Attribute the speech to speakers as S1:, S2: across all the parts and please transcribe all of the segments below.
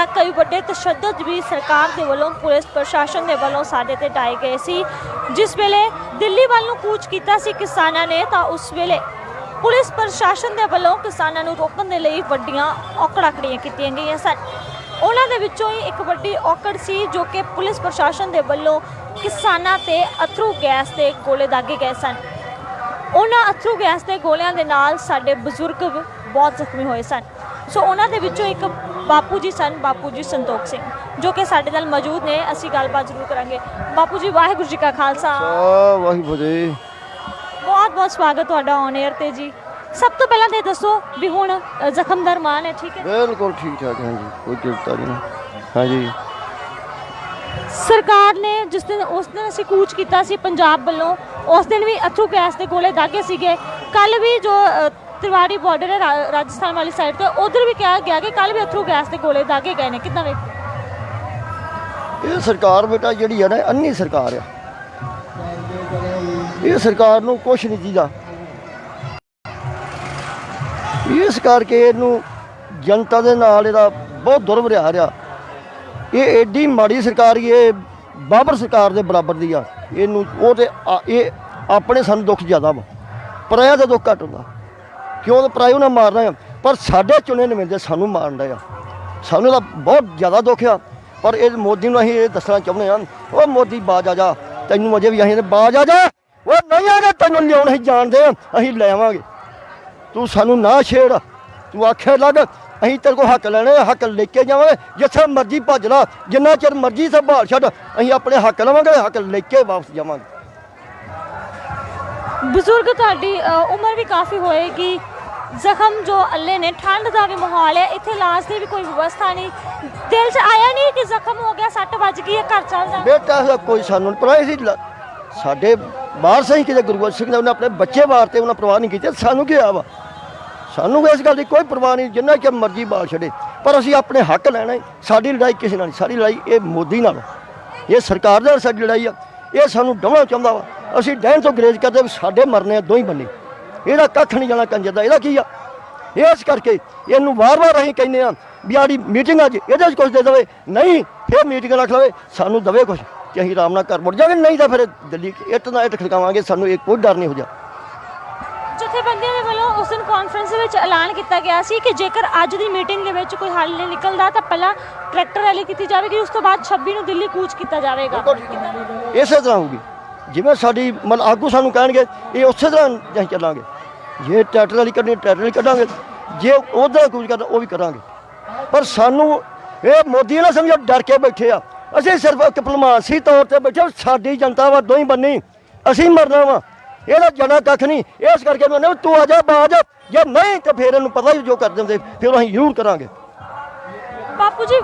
S1: ਤਾਂ ਕਈ ਵੱਡੇ ਤਸ਼ੱਦਦ ਵੀ ਸਰਕਾਰ ਦੇ ਵੱਲੋਂ, ਪੁਲਿਸ ਪ੍ਰਸ਼ਾਸਨ ਦੇ ਵੱਲੋਂ ਸਾਡੇ ਤੇ ਢਾਏ ਗਏ ਸੀ। ਜਿਸ ਵੇਲੇ ਦਿੱਲੀ ਵੱਲ ਨੂੰ ਕੂਚ ਕੀਤਾ ਸੀ ਕਿਸਾਨਾਂ ਨੇ, ਤਾਂ ਉਸ ਵੇਲੇ ਪੁਲਿਸ ਪ੍ਰਸ਼ਾਸਨ ਦੇ ਵੱਲੋਂ ਕਿਸਾਨਾਂ ਨੂੰ ਰੋਕਣ ਦੇ ਲਈ ਵੱਡੀਆਂ ਔਕੜਾਕੜੀਆਂ ਕੀਤੀਆਂ ਗਈਆਂ ਸਨ। ਉਹਨਾਂ ਦੇ ਵਿੱਚੋਂ ਹੀ ਇੱਕ ਵੱਡੀ ਔਕੜ ਸੀ, ਜੋ ਕਿ ਪੁਲਿਸ ਪ੍ਰਸ਼ਾਸਨ ਦੇ ਵੱਲੋਂ ਕਿਸਾਨਾਂ ਤੇ ਅਥਰੂ ਗੈਸ ਦੇ ਗੋਲੇ ਦਾਗੇ ਗਏ ਸਨ। ਉਹਨਾਂ ਅਥਰੂ ਗੈਸ ਦੇ ਗੋਲਿਆਂ ਦੇ ਨਾਲ ਸਾਡੇ ਬਜ਼ੁਰਗ ਬਹੁਤ ਜ਼ਖਮੀ ਹੋਏ ਸਨ। ਸੋ ਉਹਨਾਂ ਦੇ ਵਿੱਚੋਂ ਇੱਕ ਬਾਪੂ ਜੀ ਸਨ ਬਾਪੂ ਜੀ ਸੰਤੋਖ ਸਿੰਘ ਜੋ ਕਿ ਸਾਡੇ ਨਾਲ ਮੌਜੂਦ ਨੇ। ਅਸੀਂ ਗੱਲਬਾਤ ਜ਼ਰੂਰ ਕਰਾਂਗੇ। ਬਾਪੂ ਜੀ ਵਾਹਿਗੁਰੂ ਜੀ ਕਾ ਖਾਲਸਾ।
S2: ਵਾਹਿਗੁਰੂ ਜੀ।
S1: ਬਹੁਤ ਬਹੁਤ ਸਵਾਗਤ ਤੁਹਾਡਾ ਔਨ 에ਅਰ ਤੇ ਜੀ। ਸਭ ਤੋਂ ਪਹਿਲਾਂ ਤੇ ਦੱਸੋ ਵੀ ਹੁਣ ਜ਼ਖਮ ਦਰਮਾਨ ਹੈ ਠੀਕ ਹੈ?
S2: ਬਿਲਕੁਲ ਠੀਕ ਠਾਕ ਹਾਂ ਜੀ ਕੋਈ ਚਿੰਤਾ ਨਹੀਂ। ਹਾਂਜੀ।
S1: ਸਰਕਾਰ ਨੇ ਜਿਸ ਦਿਨ ਉਸ ਦਿਨ ਅਸੀਂ ਕੂਚ ਕੀਤਾ ਸੀ ਪੰਜਾਬ ਵੱਲੋਂ ਉਸ ਦਿਨ ਵੀ ਅਥਰੂ ਗੈਸ ਦੇ ਗੋਲੇ ਦਾਗੇ ਸੀਗੇ। ਕੱਲ ਵੀ ਜੋ ਤਿਵਾੜੀ ਬਾਰਡਰ ਹੈ ਰਾ- ਰਾਜਸਥਾਨ ਵਾਲੀ ਸਾਈਡ ਤੇ। ਉਧਰ ਵੀ ਕਿਹਾ ਗਿਆ ਕਿ ਕੱਲ ਵੀ ਅਥਰੂ ਗੈਸ ਦੇ ਗੋਲੇ ਦਾਗੇ ਗਏ ਨੇ। ਕਿੱਦਾਂ ਵੇਖ
S2: ਇਹ ਸਰਕਾਰ ਬੇਟਾ ਜਿਹੜੀ ਹੈ ਨਾ ਅੰਨੀ ਸਰਕਾਰ ਆ। ਇਹ ਸਰਕਾਰ ਨੂੰ ਕੁਛ ਨਹੀਂ ਜੀਦਾ ਇਸ ਕਰਕੇ ਇਹਨੂੰ ਜਨਤਾ ਦੇ ਨਾਲ ਇਹਦਾ ਬਹੁਤ ਦੁਰਵਿਹਾਰ ਆ ਇਹ ਐਡੀ ਮਾੜੀ ਸਰਕਾਰ ਹੀ, ਇਹ ਬਾਬਰ ਸਰਕਾਰ ਦੇ ਬਰਾਬਰ ਦੀ ਆ। ਇਹਨੂੰ ਉਹ ਤੇ ਆ- ਇਹ ਆਪਣੇ ਸਾਨੂੰ ਦੁੱਖ ਜ਼ਿਆਦਾ ਵਾ। ਪਰਾਇਆ ਦਾ ਦੁੱਖ ਘੱਟ ਹੁੰਦਾ। ਕਿਉਂ ਤੇ ਪਰਾਇਓ ਨਾ ਮਾਰਨਾ ਆ? ਪਰ ਸਾਡੇ ਚੁਣੇ ਨੁਮਾਇੰਦੇ ਸਾਨੂੰ ਮਾਰਨ ਡਏ ਆ। ਸਾਨੂੰ ਤਾਂ ਬਹੁਤ ਜ਼ਿਆਦਾ ਦੁੱਖ ਆ। ਪਰ ਇਹ ਮੋਦੀ ਨੂੰ ਅਸੀਂ ਇਹ ਦੱਸਣਾ ਚਾਹੁੰਦੇ ਹਾਂ ਉਹ ਮੋਦੀ ਬਾਜ ਆ ਜਾ, ਤੈਨੂੰ ਅਜੇ ਵੀ ਅਸੀਂ ਬਾਜ ਆ ਜਾ। ਉਹ ਨਹੀਂ ਆਗਾ ਤੈਨੂੰ ਲਿਆਉਣ ਅਸੀਂ ਜਾਣਦੇ ਆ, ਅਸੀਂ ਲੈ ਆਵਾਂਗੇ। ਤੂੰ ਸਾਨੂੰ ਨਾ ਛੇੜ। ਤੂੰ ਆਖੇ ਲੱਗ, ਅਸੀਂ ਤੇਰੇ ਕੋਲ ਹੱਕ ਲੈਣੇ ਹੱਕ ਲੈ ਕੇ ਜਾਵਾਂਗੇ। ਜਿੱਥੇ ਮਰਜ਼ੀ ਭੱਜ ਲਾ, ਜਿੰਨਾ ਚਿਰ ਮਰਜ਼ੀ ਸੰਭਾਲ ਛੱਡ, ਅਸੀਂ ਆਪਣੇ ਹੱਕ ਲਵਾਂਗੇ, ਹੱਕ ਲੈ ਕੇ ਵਾਪਸ ਜਾਵਾਂਗੇ।
S1: ਬਜ਼ੁਰਗ ਤੁਹਾਡੀ ਉਮਰ ਵੀ ਕਾਫੀ ਹੋਏਗੀ। ਜ਼ਖਮ ਜੋ ਅੱਲੇ ਨੇ, ਠੰਡ ਦਾ ਵੀ ਮਾਹੌਲ ਹੈ। ਇੱਥੇ ਇਲਾਜ ਦੀ ਵੀ ਕੋਈ ਵਿਵਸਥਾ ਨਹੀਂ। ਦਿਲ 'ਚ ਆਇਆ ਨਹੀਂ ਕਿ ਜ਼ਖਮ ਹੋ ਗਿਆ, ਸੱਟ ਵੱਜ ਗਈ ਹੈ, ਘਰ ਚੱਲ ਜਾ
S2: ਬੇਟਾ, ਇਹਦਾ ਕੋਈ ਸਾਨੂੰ ਨਹੀਂ ਪਰਵਾਹ ਸਾਡੇ ਬਾਹਰ ਸਹੀ ਕਿਤੇ ਗੁਰੂ ਗੋਬਿੰਦ ਸਿੰਘ ਨੇ ਉਹਨੇ ਆਪਣੇ ਬੱਚੇ ਵਾਰਤੇ ਉਹਨਾਂ ਪਰਵਾਹ ਨਹੀਂ ਕੀਤੀ। ਸਾਨੂੰ ਕੀ ਆ ਵਾ ਸਾਨੂੰ ਇਸ ਗੱਲ ਦੀ ਕੋਈ ਪਰਵਾਹ ਨਹੀਂ। ਜਿੰਨਾ ਕਿ ਮਰਜ਼ੀ ਬਾਲ ਛੱਡੇ। ਪਰ ਅਸੀਂ ਆਪਣੇ ਹੱਕ ਲੈਣਾ ਹੈ। ਸਾਡੀ ਲੜਾਈ ਕਿਸੇ ਨਾਲ ਨਹੀਂ। ਸਾਡੀ ਲੜਾਈ ਇਹ ਮੋਦੀ ਨਾਲ ਇਹ ਸਰਕਾਰ ਨਾਲ ਸਾਡੀ ਲੜਾਈ ਆ। ਇਹ ਸਾਨੂੰ ਡਾਉਣਾ ਚਾਹੁੰਦਾ ਵਾ। ਅਸੀਂ ਡਹਿਣ ਤੋਂ ਗਰੇਜ ਕਰਦੇ ਸਾਡੇ ਮਰਨੇ ਆ, ਦੋਈ ਬੰਨੇ। ਇਹਦਾ ਕੱਖ ਨਹੀਂ ਜਾਣਾ ਕੰਜਰ ਦਾ ਇਹਦਾ ਕੀ ਆ? ਇਸ ਕਰਕੇ ਇਹਨੂੰ ਵਾਰ-ਵਾਰ ਅਸੀਂ ਕਹਿੰਦੇ ਆ ਵੀ ਆੜੀ ਮੀਟਿੰਗ ਅੱਜ ਇਹਦੇ 'ਚ ਕੁਝ ਦੇ ਦੇਵੇ। ਨਹੀਂ ਫਿਰ ਮੀਟਿੰਗ ਰੱਖ ਲਵੇ ਸਾਨੂੰ ਦਵੇ ਕੁਝ ਕਿ ਅਸੀਂ ਆਰਾਮ ਨਾਲ ਘਰ ਮੁੜ ਜਾਵਾਂਗੇ। ਨਹੀਂ ਤਾਂ ਫਿਰ ਦਿੱਲੀ ਇੱਟ ਨਾਲ ਇੱਟ ਖੜਕਾਵਾਂਗੇ ਸਾਨੂੰ ਇਹ ਕੋਈ ਡਰ ਨਹੀਂ ਹੋ ਜਾ।
S1: ਜਥੇਬੰਦੀਆਂ ਦੇ ਵੱਲੋਂ ਉਸ ਦਿਨ ਕਾਨਫਰੰਸ ਵਿੱਚ ਐਲਾਨ ਕੀਤਾ ਗਿਆ ਸੀ ਕਿ ਜੇਕਰ ਅੱਜ ਦੀ ਮੀਟਿੰਗ ਦੇ ਵਿੱਚ ਕੋਈ ਹੱਲ ਨਹੀਂ ਨਿਕਲਦਾ ਤਾਂ ਪਹਿਲਾਂ ਟਰੈਕਟਰ ਰੈਲੀ ਕੀਤੀ ਜਾਵੇਗੀ ਉਸ ਤੋਂ ਬਾਅਦ 26 ਨੂੰ ਦਿੱਲੀ ਕੂਚ ਕੀਤਾ ਜਾਵੇਗਾ।
S2: ਇਸੇ ਤਰ੍ਹਾਂ ਹੋਊਗੀ। ਜਿਵੇਂ ਸਾਡੀ ਮਤਲਬ ਆਗੂ ਸਾਨੂੰ ਕਹਿਣਗੇ, ਇਹ ਉਸੇ ਤਰ੍ਹਾਂ ਅਸੀਂ ਚੱਲਾਂਗੇ। ਜੇ ਟਰੈਕਟਰ ਵਾਲੀ ਕੱਢਣੀ, ਟਰੈਕਟਰ ਵਾਲੀ ਕੱਢਾਂਗੇ। ਜੇ ਉਹਦਾ ਕੁਝ ਕਰਨਾ ਉਹ ਵੀ ਕਰਾਂਗੇ। ਪਰ ਸਾਨੂੰ ਇਹ ਮੋਦੀ ਨਾਲ ਸਮਝੋ, ਡਰ ਕੇ ਬੈਠੇ ਆ। ਅਸੀਂ ਸਿਰਫ ਇੱਕ ਭਲਮਾਨਸੀ ਤੌਰ ਤੇ ਬੈਠੇ ਸਾਡੀ ਜਨਤਾ ਵਾ, ਦੋਈ ਬੰਨੀ। ਅਸੀਂ ਮਰਨਾ ਵਾ। ਇਹਦਾ ਜਣਾ ਕੱਖ ਨਹੀਂ। ਇਸ ਕਰਕੇ ਮੈਂ ਕਹਿੰਦਾ ਤੂੰ ਆ ਜਾ ਬਾਜ ਜੇ ਨਹੀਂ, ਤਾਂ ਫਿਰ ਇਹਨੂੰ ਪਤਾ ਹੀ ਜੋ ਕਰ ਦਿੰਦੇ। ਫਿਰ ਅਸੀਂ ਜ਼ਰੂਰ ਕਰਾਂਗੇ।
S1: ਬਾਪੂ ਜੀ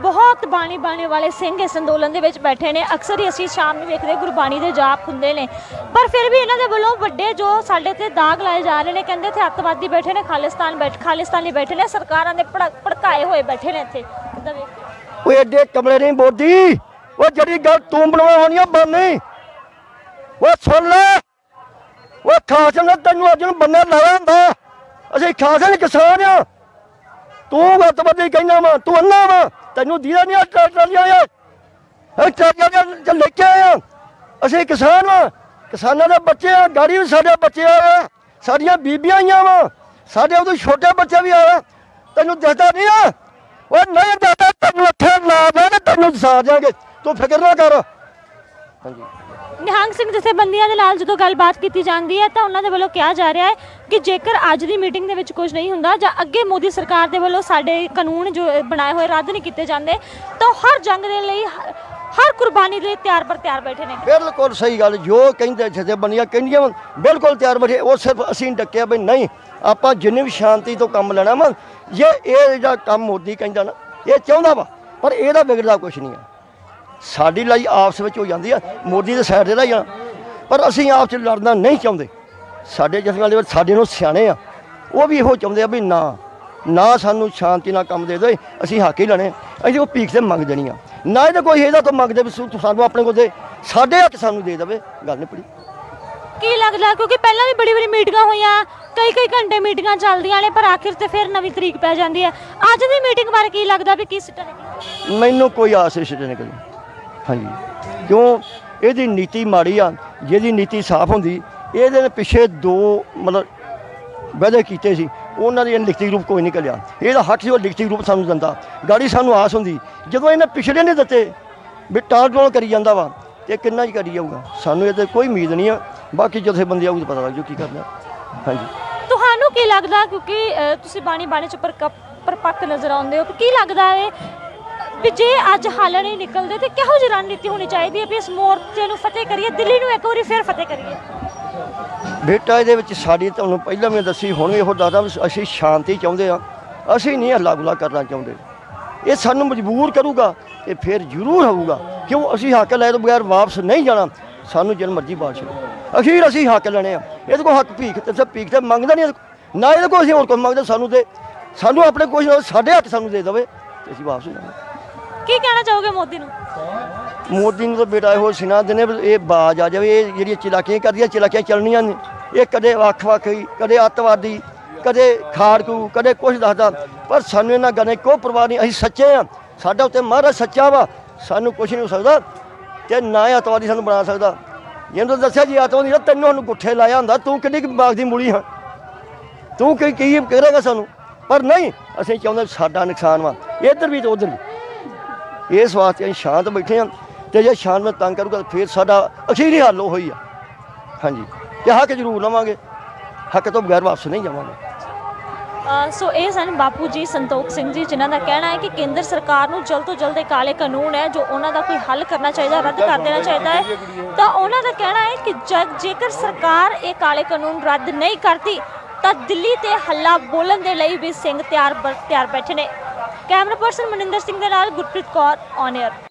S1: ਬਹੁਤ ਬਾਣੀ ਬਾਣੀ ਵਾਲੇ ਸਿੰਘ ਇਸ ਅੰਦੋਲਨ ਦੇ ਵਿੱਚ ਬੈਠੇ ਨੇ। ਅਕਸਰ ਹੀ ਅਸੀਂ ਸ਼ਾਮ ਨੂੰ ਵੇਖਦੇ ਗੁਰਬਾਣੀ ਦੇ ਜਾਪ ਹੁੰਦੇ ਨੇ। ਪਰ ਫਿਰ ਵੀ ਇਹਨਾਂ ਦੇ ਵੱਲੋਂ ਵੱਡੇ ਜੋ ਸਾਡੇ ਤੇ ਦਾਗ ਲਾਏ ਜਾ ਰਹੇ ਨੇ, ਕਹਿੰਦੇ ਇੱਥੇ ਅੱਤਵਾਦੀ ਬੈਠੇ ਨੇ, ਖਾਲਿਸਤਾਨ ਬੈਠ, ਖਾਲਿਸਤਾਨੀ ਬੈਠੇ ਨੇ, ਸਰਕਾਰਾਂ ਦੇ ਭੜਕਾਏ ਹੋਏ ਬੈਠੇ ਨੇ ਇੱਥੇ।
S2: ਉਹ ਐਡੇ ਕਮਲੇ ਨਹੀਂ ਬੋਦੀ ਉਹ ਜਿਹੜੀ ਗੱਲ ਤੂੰ ਬਣਵਾ ਹੋਣੀ ਆ ਬੰਨੀ ਉਹ ਸੁਣ ਲੈ। ਉਹ ਖਾਸ ਨੇ ਤੈਨੂੰ ਅੱਜ ਨੂੰ ਬੰਨੇ ਲਾਇਆ ਹੁੰਦਾ। ਅਸੀਂ ਖਾਸ ਨੇ ਕਿਸਾਨ ਆ। ਤੂੰ ਗੱਤਬਦੀ ਕਹਿੰਦਾ ਵਾ, ਤੂੰ ਅੰਨਾ ਵਾ, ਤੈਨੂੰ ਦੀਦਾ ਨਹੀਂ ਟਰੈਕਟਰ ਲਿਆ ਇਹ ਟਰੈਕਟਰ ਚ ਲੈ ਕੇ ਆਇਆ ਅਸੀਂ ਕਿਸਾਨ ਵਾ, ਕਿਸਾਨਾਂ ਦੇ ਬੱਚੇ ਆ, ਗਾੜੀ ਵੀ ਸਾਡੇ ਬੱਚੇ ਆ। ਸਾਡੀਆਂ ਬੀਬੀਆਂ ਆਈਆਂ ਵਾ, ਸਾਡੇ ਉਦੋਂ ਛੋਟੇ ਬੱਚੇ ਵੀ ਆ। ਤੈਨੂੰ ਦੱਸਦਾ ਨਹੀਂ ਆ। ਉਹ ਨਹੀਂ ਦਿਖਦਾ ਤੈਨੂੰ ਇੱਥੇ ਲਾ ਦੇ ਤੇ ਤੈਨੂੰ ਦਸਾ ਦਿਆਂਗੇ। ਤੂੰ ਫਿਕਰ ਨਾ ਕਰ। ਹਾਂਜੀ।
S1: ਨਿਹੰਗ ਸਿੰਘ ਜਥੇਬੰਦੀਆਂ ਦੇ ਨਾਲ ਜਦੋਂ ਗੱਲਬਾਤ ਕੀਤੀ ਜਾਂਦੀ ਹੈ ਤਾਂ ਉਹਨਾਂ ਦੇ ਵੱਲੋਂ ਕਿਹਾ ਜਾ ਰਿਹਾ ਹੈ ਕਿ ਜੇਕਰ ਅੱਜ ਦੀ ਮੀਟਿੰਗ ਦੇ ਵਿੱਚ ਕੁਝ ਨਹੀਂ ਹੁੰਦਾ ਜਾਂ ਅੱਗੇ ਮੋਦੀ ਸਰਕਾਰ ਦੇ ਵੱਲੋਂ ਸਾਡੇ ਕਾਨੂੰਨ ਜੋ ਬਣਾਏ ਹੋਏ ਰੱਦ ਨਹੀਂ ਕੀਤੇ ਜਾਂਦੇ ਤਾਂ ਹਰ ਜੰਗ ਦੇ ਲਈ ਹ- ਹਰ ਕੁਰਬਾਨੀ ਦੇ ਲਈ ਤਿਆਰ ਪਰ ਤਿਆਰ ਬੈਠੇ ਨੇ।
S2: ਬਿਲਕੁਲ ਸਹੀ ਗੱਲ ਜੋ ਕਹਿੰਦੇ ਜਿਹਦੇ ਬਣੀਆਂ ਕਹਿੰਦੀਆਂ ਵਾਂ, ਬਿਲਕੁਲ ਤਿਆਰ ਬੈਠੇ ਉਹ ਸਿਰਫ ਅਸੀਂ ਡੱਕਿਆ ਵੀ ਨਹੀਂ ਆਪਾਂ ਜਿੰਨੀ ਵੀ ਸ਼ਾਂਤੀ ਤੋਂ ਕੰਮ ਲੈਣਾ ਵਾ ਜੇ ਇਹ ਜਿਹੜਾ ਕੰਮ ਮੋਦੀ ਕਹਿੰਦਾ ਨਾ ਇਹ ਚਾਹੁੰਦਾ ਵਾ ਪਰ ਇਹਦਾ ਵਿਗੜਦਾ ਕੁਝ ਨਹੀਂ ਆ। ਸਾਡੀ ਲੜਾਈ ਆਪਸ ਵਿੱਚ ਹੋ ਜਾਂਦੀ ਆ ਮੋਦੀ ਦੇ ਸਾਈਡ ਤੇ ਰਹੀ ਆ। ਪਰ ਅਸੀਂ ਆਪਸ ਵਿੱਚ ਲੜਨਾ ਨਹੀਂ ਚਾਹੁੰਦੇ। ਸਾਡੇ ਜਥੇਬੰਦੀਆਂ ਦੇ ਵਿੱਚ ਸਾਡੇ ਨੂੰ ਸਿਆਣੇ ਆ। ਉਹ ਵੀ ਇਹੋ ਚਾਹੁੰਦੇ ਆ ਵੀ ਨਾ ਨਾ ਸਾਨੂੰ ਸ਼ਾਂਤੀ ਨਾਲ ਕੰਮ ਦੇ ਦੇ ਅਸੀਂ ਹੱਕ ਹੀ ਲੈਣੇ। ਅਸੀਂ ਉਹ ਭੀਖ ਤੇ ਮੰਗ ਦੇਣੀ ਆ। ਨਾ ਇਹਦਾ ਕੋਈ ਇਹਦਾ ਤੋਂ ਮੰਗਦੇ ਵੀ ਸਾਨੂੰ ਆਪਣੇ ਕੋਲ ਦੇ ਸਾਡੇ ਹੱਕ ਸਾਨੂੰ ਦੇ ਦੇਵੇ। ਗੱਲ ਨਹੀਂ ਪੜੀ
S1: ਕੀ ਲੱਗਦਾ ਕਿਉਂਕਿ ਪਹਿਲਾਂ ਵੀ ਬੜੀ ਬੜੀ ਮੀਟਿੰਗਾਂ ਹੋਈਆਂ ਕਈ ਕਈ ਘੰਟੇ ਮੀਟਿੰਗਾਂ ਚੱਲਦੀਆਂ ਨੇ ਪਰ ਆਖਿਰ ਤੇ ਫਿਰ ਨਵੀਂ ਤਰੀਕ ਪੈ ਜਾਂਦੀ ਹੈ ਅੱਜ ਦੀ ਮੀਟਿੰਗ ਬਾਰੇ ਕੀ ਲੱਗਦਾ ਵੀ ਕੀ ਸਿੱਟਾ ਨਿਕਲੇਗਾ
S2: ਮੈਨੂੰ ਕੋਈ ਆਸ ਤੇ ਨਿਕਲੀ ਹਾਂਜੀ। ਕਿਉਂ? ਇਹਦੀ ਨੀਤੀ ਮਾੜੀ ਆ, ਜਿਹਦੀ ਨੀਤੀ ਸਾਫ਼ ਹੁੰਦੀ, ਇਹਦੇ ਪਿੱਛੇ ਦੋ ਮਤਲਬ ਵਾਅਦੇ ਕੀਤੇ ਸੀ, ਉਹਨਾਂ ਦੀ ਲਿਖਤੀ ਰੂਪ ਕੋਈ ਨਹੀਂ ਨਿਕਲਿਆ ਇਹਦਾ ਹੱਕ ਸੀ ਲਿਖਤੀ ਰੂਪ ਸਾਨੂੰ ਦਿੰਦਾ। ਗਾੜੀ ਸਾਨੂੰ ਆਸ ਹੁੰਦੀ, ਜਦੋਂ ਇਹਨੇ ਪਿਛਲੇ ਨੇ ਦਿੱਤੇ, ਵੀ ਟਾਲ ਟੋਲ ਕਰੀ ਜਾਂਦਾ ਵਾ, ਤੇ ਕਿੰਨਾ ਹੀ ਕਰੀ ਜਾਊਗਾ। ਸਾਨੂੰ ਇਹਦੇ ਕੋਈ ਉਮੀਦ ਨਹੀਂ ਆ, ਬਾਕੀ ਜਿੱਥੇ ਬੰਦੇ ਆਊ ਪਤਾ ਲੱਗ ਜੂ ਕੀ ਕਰਨਾ। ਹਾਂਜੀ।
S1: ਤੁਹਾਨੂੰ ਕੀ ਲੱਗਦਾ, ਕਿਉਂਕਿ ਤੁਸੀਂ ਬਾਣੀ ਬਾਣੀ ਚ ਪਰਕ- ਪਰਪੱਕ ਨਜ਼ਰ ਆਉਂਦੇ ਹੋ, ਕੀ ਲੱਗਦਾ ਹੈ ਵੀ ਜੇ ਅੱਜ ਹੱਲ ਨਹੀਂ ਨਿਕਲਦੇ ਤੇ ਕਿਹੋ ਜਿਹੀ ਰਣਨੀਤੀ ਹੋਣੀ ਚਾਹੀਦੀ ਹੈ ਵੀ ਇਸ ਮੋਰਚੇ ਨੂੰ ਫਤਿਹ ਕਰੀਏ, ਦਿੱਲੀ ਨੂੰ ਇੱਕ ਵਾਰੀ ਫਿਰ ਫਤਿਹ ਕਰੀਏ?
S2: ਬੇਟਾ, ਇਹਦੇ ਵਿੱਚ ਸਾਡੀ ਤੁਹਾਨੂੰ ਪਹਿਲਾਂ ਮੈਂ ਦੱਸੀ ਹੁਣ ਵੀ ਇਹੋ ਦੱਸਦਾ ਵੀ ਅਸੀਂ ਸ਼ਾਂਤੀ ਚਾਹੁੰਦੇ ਆ ਅਸੀਂ ਨਹੀਂ ਹੱਲਾ ਗੁਲਾ ਕਰਨਾ ਚਾਹੁੰਦੇ। ਇਹ ਸਾਨੂੰ ਮਜਬੂਰ ਕਰੂਗਾ ਤੇ ਫਿਰ ਜ਼ਰੂਰ ਹੋਊਗਾ। ਕਿਉਂ? ਅਸੀਂ ਹੱਕ ਲੈ ਤੋਂ ਬਗੈਰ ਵਾਪਸ ਨਹੀਂ ਜਾਣਾ। ਸਾਨੂੰ ਜਨ ਮਰਜ਼ੀ ਬਾਤ ਛੱਡੋ। ਅਖੀਰ ਅਸੀਂ ਹੱਕ ਲੈਣੇ ਆ ਇਹਦੇ ਕੋਲ ਹੱਕ ਭੀਖ ਤੇ ਸਭ ਭੀਖ ਤੇ ਮੰਗਦਾ ਨਹੀਂ ਨਾ ਇਹਦੇ ਕੋਲ ਅਸੀਂ ਹੋਰ ਕੋਈ ਮੰਗਦੇ, ਸਾਨੂੰ ਤੇ ਸਾਨੂੰ ਆਪਣੇ ਕੁਝ ਸਾਡੇ ਹੱਕ ਸਾਨੂੰ ਦੇ ਦੇਵੇ ਤੇ ਅਸੀਂ ਵਾਪਸ ਜਾਵਾਂਗੇ
S1: ਕੀ ਕਹਿਣਾ ਚਾਹੋਗੇ ਮੋਦੀ ਨੂੰ?
S2: ਮੋਦੀ ਨੂੰ ਤਾਂ ਬੇਟਾ ਇਹੋ ਸਿਨਾ ਦਿਨੇ ਵੀ ਇਹ ਬਾਜ ਆ ਜਾਵੇ, ਇਹ ਜਿਹੜੀਆਂ ਚਲਾਕੀਆਂ ਕਰਦੀਆਂ, ਚਲਾਕੀਆਂ ਚੱਲਣੀਆਂ ਨੇ ਇਹ ਕਦੇ ਵੱਖ-ਵੱਖ ਕਦੇ ਅੱਤਵਾਦੀ, ਕਦੇ ਖਾੜਕੂ, ਕਦੇ ਕੁਝ ਦੱਸਦਾ। ਪਰ ਸਾਨੂੰ ਇਹਨਾਂ ਗੱਲਾਂ ਕੋਈ ਪਰਵਾਹ ਨਹੀਂ, ਅਸੀਂ ਸੱਚੇ ਆ ਸਾਡਾ ਉੱਤੇ ਮਹਾਰਾਜ ਸੱਚਾ ਵਾ। ਸਾਨੂੰ ਕੁਝ ਨਹੀਂ ਹੋ ਸਕਦਾ ਤੇ ਨਾ ਹੀ ਅੱਤਵਾਦੀ ਸਾਨੂੰ ਬਣਾ ਸਕਦਾ। ਜਿਹਨੂੰ ਤਾਂ ਦੱਸਿਆ ਜੀ, ਅੱਤਵਾਦੀ ਦਾ ਤੈਨੂੰ ਸਾਨੂੰ ਗੁੱਠੇ ਲਾਇਆ ਹੁੰਦਾ, ਤੂੰ ਕਿੰਨੀ ਕੁ ਬਾਗ ਦੀ ਮੂਲੀ ਹਾਂ। ਤੂੰ ਕੀ ਕੀ ਕਰੇਗਾ ਸਾਨੂੰ? ਪਰ ਨਹੀਂ, ਅਸੀਂ ਚਾਹੁੰਦੇ ਸਾਡਾ ਨੁਕਸਾਨ ਵਾ। ਇੱਧਰ ਵੀ ਤੇ ਉੱਧਰ ਵੀ। ਇਸ ਵਾਸਤੇ ਅਸੀਂ ਸ਼ਾਂਤ ਬੈਠੇ ਹਾਂ ਤੇ ਜੇ ਸ਼ਾਂਤ ਨੂੰ ਤੰਗ ਕਰੂਗਾ ਤਾਂ ਫਿਰ ਸਾਡਾ ਅਖੀਰੀ ਹੱਲ ਉਹ ਹੀ ਆ। ਹਾਂਜੀ। ਤੇ ਹੱਕ ਜ਼ਰੂਰ ਲਵਾਂਗੇ। ਹੱਕ ਤੋਂ ਬਗੈਰ ਵਾਪਸ ਨਹੀਂ ਜਾਵਾਂਗੇ।
S1: ਸੋ ਇਹ ਸਨ ਬਾਪੂ ਜੀ, ਸੰਤੋਖ ਸਿੰਘ ਜੀ, ਜਿਨ੍ਹਾਂ ਦਾ ਕਹਿਣਾ ਹੈ ਕਿ ਕੇਂਦਰ ਸਰਕਾਰ ਨੂੰ ਜਲਦ ਤੋਂ ਜਲਦ ਇਹ ਕਾਲੇ ਕਾਨੂੰਨ ਹੈ, ਜੋ ਉਹਨਾਂ ਦਾ ਕੋਈ ਹੱਲ ਕਰਨਾ ਚਾਹੀਦਾ, ਰੱਦ ਕਰ ਦੇਣਾ ਚਾਹੀਦਾ ਹੈ। ਤਾਂ ਉਹਨਾਂ ਦਾ ਕਹਿਣਾ ਹੈ ਕਿ ਜੇਕਰ ਸਰਕਾਰ ਇਹ ਕਾਲੇ ਕਾਨੂੰਨ ਰੱਦ ਨਹੀਂ ਕਰਦੀ, ਤਾਂ ਦਿੱਲੀ ਤੇ ਹੱਲਾ ਬੋਲਣ ਦੇ ਲਈ ਵੀ ਸਿੰਘ ਤਿਆਰ ਤਿਆਰ ਬੈਠੇ ਨੇ। ਕੈਮਰਾ ਪਰਸਨ ਮਨਿੰਦਰ ਸਿੰਘ ਦੇ ਨਾਲ ਗੁਰਪ੍ਰੀਤ ਕੌਰ ਔਨ 에ਅਰ